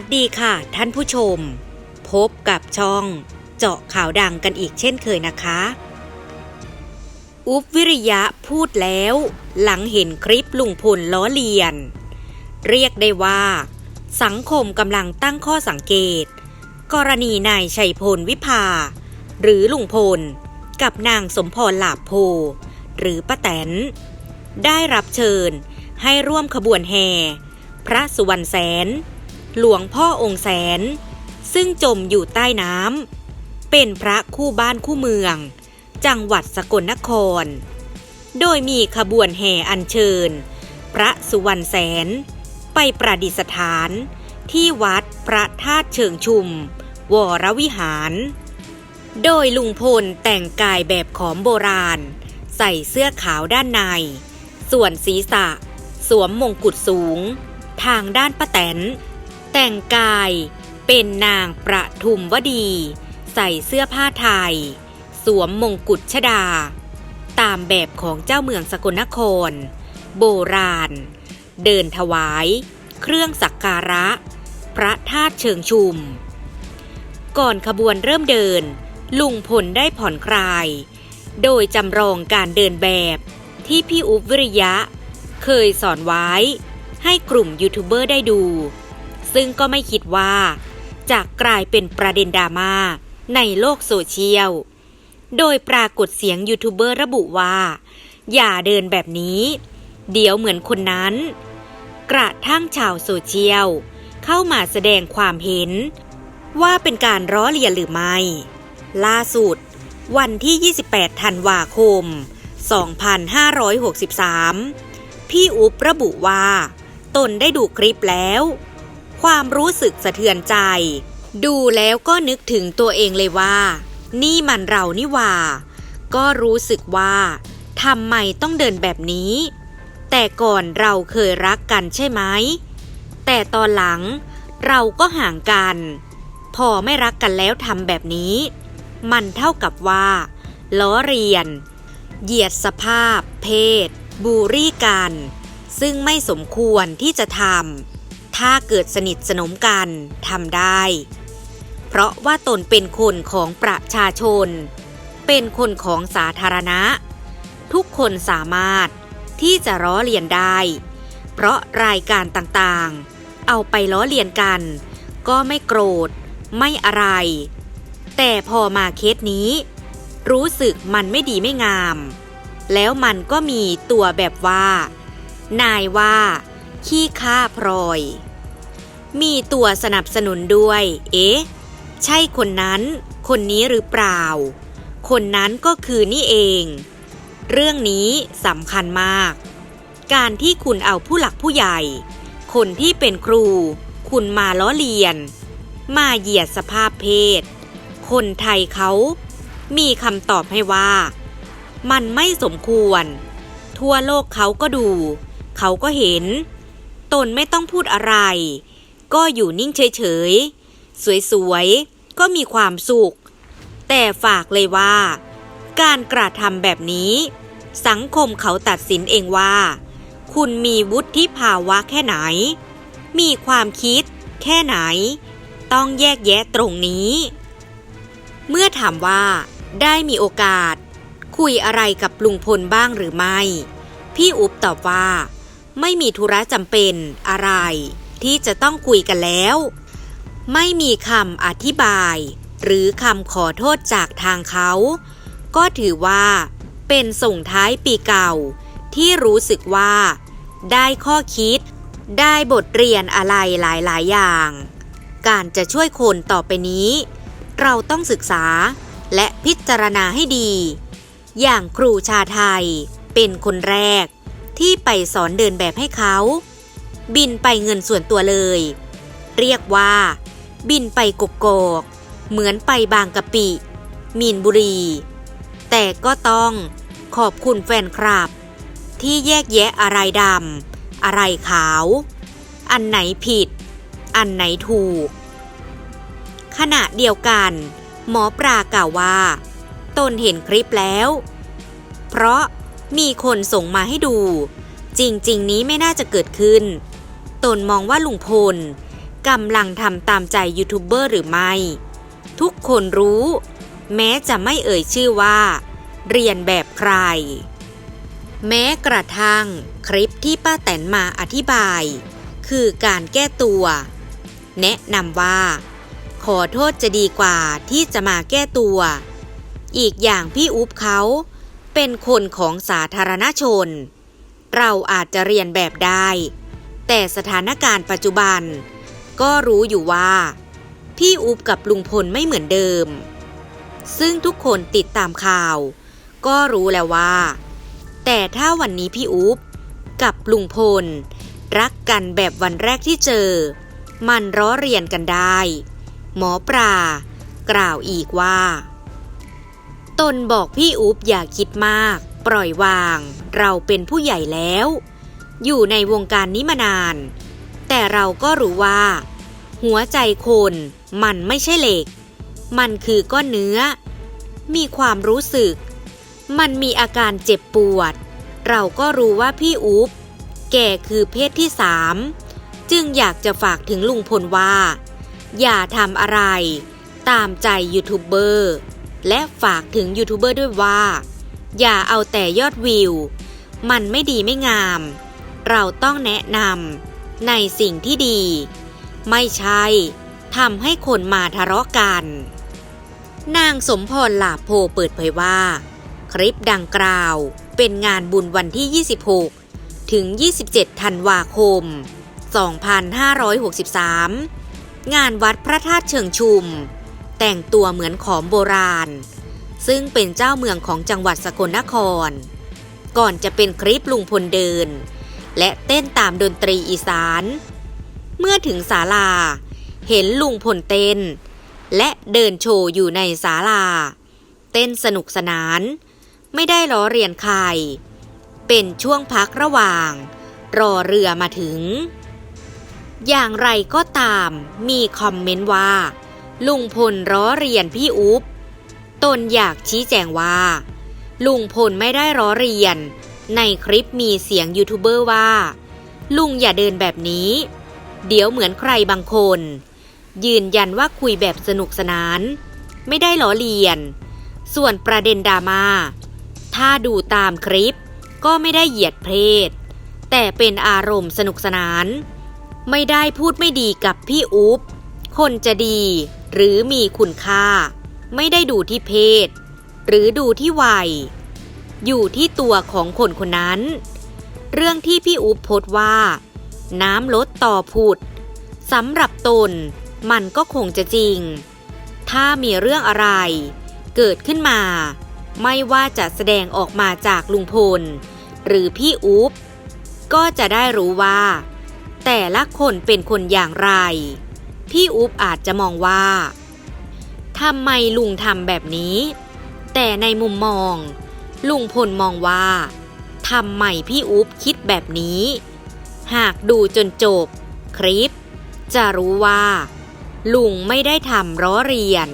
สวัสดีค่ะ ท่านผู้ชม พบกับช่องเจาะข่าวดังกันอีกเช่นเคยนะคะ อุบวิริยะพูดแล้ว หลังเห็นคลิปลุงพลล้อเลียน เรียกได้ว่า สังคมกำลังตั้งข้อสังเกต กรณีนายชัยพลวิภา หรือลุงพล กับนางสมพรหลาโพ หรือป้าแตน ได้รับเชิญให้ร่วมขบวนแห่พระสุวรรณแสน หลวงพ่อองค์แสน ซึ่งจมอยู่ใต้น้ำเป็นพระคู่บ้านคู่เมือง จังหวัดสกลนคร โดยมีขบวนแห่อัญเชิญ พระสุวรรณแสน ไปประดิษฐานที่วัดพระธาตุเชิงชุม วรวิหาร โดยลุงพลแต่งกายแบบขอมโบราณ ใส่เสื้อขาวด้านใน ส่วนศีรษะ สวมมงกุฎสูง ทางด้านป้าแตน แต่งกายเป็นนางประทุมวดี ใส่เสื้อผ้าไทย สวมมงกุฎชดา ตามแบบของเจ้าเมืองสกลนคร โบราณ เดินถวาย เครื่องสักการะ พระธาตุเชิงชุม ก่อนขบวนเริ่มเดิน ลุงพลได้ผ่อนคลาย โดยจำลองการเดินแบบที่พี่อุ๊บวิริยะ เคยสอนไว้ให้กลุ่มยูทูบเบอร์ได้ดู ซึ่งก็ไม่คิดว่าจะกลายเป็นประเด็นดราม่าในโลกโซเชียล โดยปรากฏเสียงยูทูบเบอร์ระบุว่า อย่าเดินแบบนี้ เดี๋ยวเหมือนคนนั้น กระทั่งชาวโซเชียล เข้ามาแสดงความเห็น ว่าเป็นการล้อเลียนหรือไม่ ล่าสุด วันที่ 28 ธันวาคม 2563 พี่อุ๊บระบุว่า ตนได้ดูคลิปแล้ว ความรู้สึกสะเทือนใจ ดูแล้วก็นึกถึงตัวเองเลยว่า นี่มันเรานี่ว่า ก็รู้สึกว่าทำไมต้องเดินแบบนี้ แต่ก่อนเราเคยรักกันใช่ไหม แต่ตอนหลังเราก็ห่างกัน พอไม่รักกันแล้วทำแบบนี้ มันเท่ากับว่า ล้อเรียน เหยียดสภาพ เพศ บูรี่กัน ซึ่งไม่สมควรที่จะทำ ถ้าเกิดสนิทสนมกันทำได้ เพราะว่าตนเป็นคนของประชาชน เป็นคนของสาธารณะ ทุกคนสามารถที่จะล้อเลียนได้ เพราะรายการต่างๆ เอาไปล้อเลียนกัน ก็ไม่โกรธ ไม่อะไร แต่พอมาเคสนี้ รู้สึกมันไม่ดีไม่งาม แล้วมันก็มีตัวแบบว่า นายว่าขี้ข้าพลอย มีตัวสนับสนุนด้วย เอ๊ะ ใช่คนนั้น คนนี้หรือเปล่า คนนั้นก็คือนี่เอง เรื่องนี้สำคัญมาก การที่คุณเอาผู้หลักผู้ใหญ่ คนที่เป็นครู คุณมาล้อเลียน มาเหยียดสภาพเพศ คนไทยเขา มีคำตอบให้ว่า มันไม่สมควร ทั่วโลกเขาก็ดู เขาก็เห็น ตนไม่ต้องพูดอะไร ก็อยู่นิ่งเฉยๆ สวยๆ ก็มีความสุข แต่ฝากเลยว่า การกระทำแบบนี้ สังคมเขาตัดสินเองว่า คุณมีวุฒิภาวะแค่ไหน มีความคิดแค่ไหน ต้องแยกแยะตรงนี้ เมื่อถามว่าได้มีโอกาส คุยอะไรกับลุงพลบ้างหรือไม่ พี่อุ๊บตอบว่า ไม่มีธุระจำเป็นอะไร ที่จะต้องคุยกันแล้ว ไม่มีคำอธิบาย หรือคำขอโทษจากทางเขา ก็ถือว่า เป็นส่งท้ายปีเก่า ที่รู้สึกว่า ได้ข้อคิด ได้บทเรียนอะไรหลายๆ อย่าง การจะช่วยคนต่อไปนี้ เราต้องศึกษาและพิจารณาให้ดี อย่างครูชาไทยเป็นคนแรกที่ไปสอนเดินแบบให้เขา บินไปเงินส่วนตัวเลย เรียกว่า บินไปกกอกเหมือนไปบางกะปิ มีนบุรี แต่ก็ต้องขอบคุณแฟนคลับ ที่แยกแยะอะไรดำอะไรขาว อันไหนผิด อันไหนถูก ขณะเดียวกัน หมอปลากล่าวว่า ตนเห็นคลิปแล้ว เพราะมีคนส่งมาให้ดู จริง ๆ นี้ไม่น่าจะเกิดขึ้น ตนมองว่าลุงพลกำลังทำตามใจยูทูบเบอร์หรือไม่ ทุกคนรู้ แม้จะไม่เอ่ยชื่อว่า เรียนแบบใคร แม้กระทั่งคลิปที่ป้าแตนมาอธิบาย คือการแก้ตัว แนะนำว่า ขอโทษจะดีกว่าที่จะมาแก้ตัว อีกอย่างพี่อุ๊บเขาเป็นคนของสาธารณชน เราอาจจะเรียนแบบได้ แต่สถานการณ์ปัจจุบัน ก็รู้อยู่ว่า พี่อุ๊บกับลุงพลไม่เหมือนเดิม ซึ่งทุกคนติดตามข่าว ก็รู้แล้วว่า แต่ถ้าวันนี้พี่อุ๊บกับลุงพล รักกันแบบวันแรกที่เจอ มันร้อเรียนกันได้ หมอปลากล่าวอีกว่า ตนบอกพี่อุ๊บอย่าคิดมาก ปล่อยวาง เราเป็นผู้ใหญ่แล้ว อยู่ในวงการนี้มานาน แต่เราก็รู้ว่า หัวใจคนมันไม่ใช่เหล็ก มันคือก้อนเนื้อ มีความรู้สึก มันมีอาการเจ็บปวด เราก็รู้ว่าพี่อุ๊บแกคือเพศที่สามจึงอยากจะฝากถึงลุงพลว่า อย่าทำอะไร ตามใจยูทูบเบอร์และฝากถึงยูทูบเบอร์ด้วยว่า อย่าเอาแต่ยอดวิว มันไม่ดีไม่งาม เราต้องแนะนำในสิ่งที่ดี ไม่ใช่ทำให้คนมาทะเลาะกัน นางสมพรหลาโพเปิดเผยว่า คลิปดังกล่าวเป็นงานบุญวันที่ 26 ถึง 27 ธันวาคม 2563 งานวัดพระธาตุเชิงชุม แต่งตัวเหมือนขอมโบราณ ซึ่งเป็นเจ้าเมืองของจังหวัดสกลนคร ก่อนจะเป็นคลิปลุงพลเดิน และเต้นตามดนตรีอีสาน เมื่อถึงศาลา เห็นลุงพลเต้น และเดินโชว์อยู่ในศาลา เต้นสนุกสนาน ไม่ได้ล้อเรียนใคร เป็นช่วงพักระหว่าง รอเรือมาถึง อย่างไรก็ตามมีคอมเมนต์ว่า ลุงพลล้อเรียนพี่อุ๊บตนอยากชี้แจงว่า ลุงพลไม่ได้ล้อเรียน ในคลิปมีเสียงยูทูบเบอร์ว่า ลุงอย่าเดินแบบนี้ เดี๋ยวเหมือนใครบางคน ยืนยันว่าคุยแบบสนุกสนาน ไม่ได้ล้อเลียน ส่วนประเด็นดราม่าถ้าดูตามคลิปก็ไม่ได้เหยียดเพศ แต่เป็นอารมณ์สนุกสนาน ไม่ได้พูดไม่ดีกับพี่อุ๊บคนจะดีหรือมีคุณค่า ไม่ได้ดูที่เพศ หรือดูที่วัย อยู่ที่ตัวของคนคนนั้น เรื่องที่พี่อุ๊บโพสว่า น้ำลดต่อผุดสำหรับตนมันก็คงจะจริง ถ้ามีเรื่องอะไร เกิดขึ้นมา ไม่ว่าจะแสดงออกมาจากลุงพล หรือพี่อุ๊บก็จะได้รู้ว่า แต่ละคนเป็นคนอย่างไร พี่อุ๊บอาจจะมองว่าทำไมลุงทำแบบนี้ แต่ในมุมมอง ลุงพลมองว่าทำไมพี่อุ๊บคิดแบบนี้ หากดูจนจบ คลิป จะรู้ว่า ลุงไม่ได้ทำร้อเรียน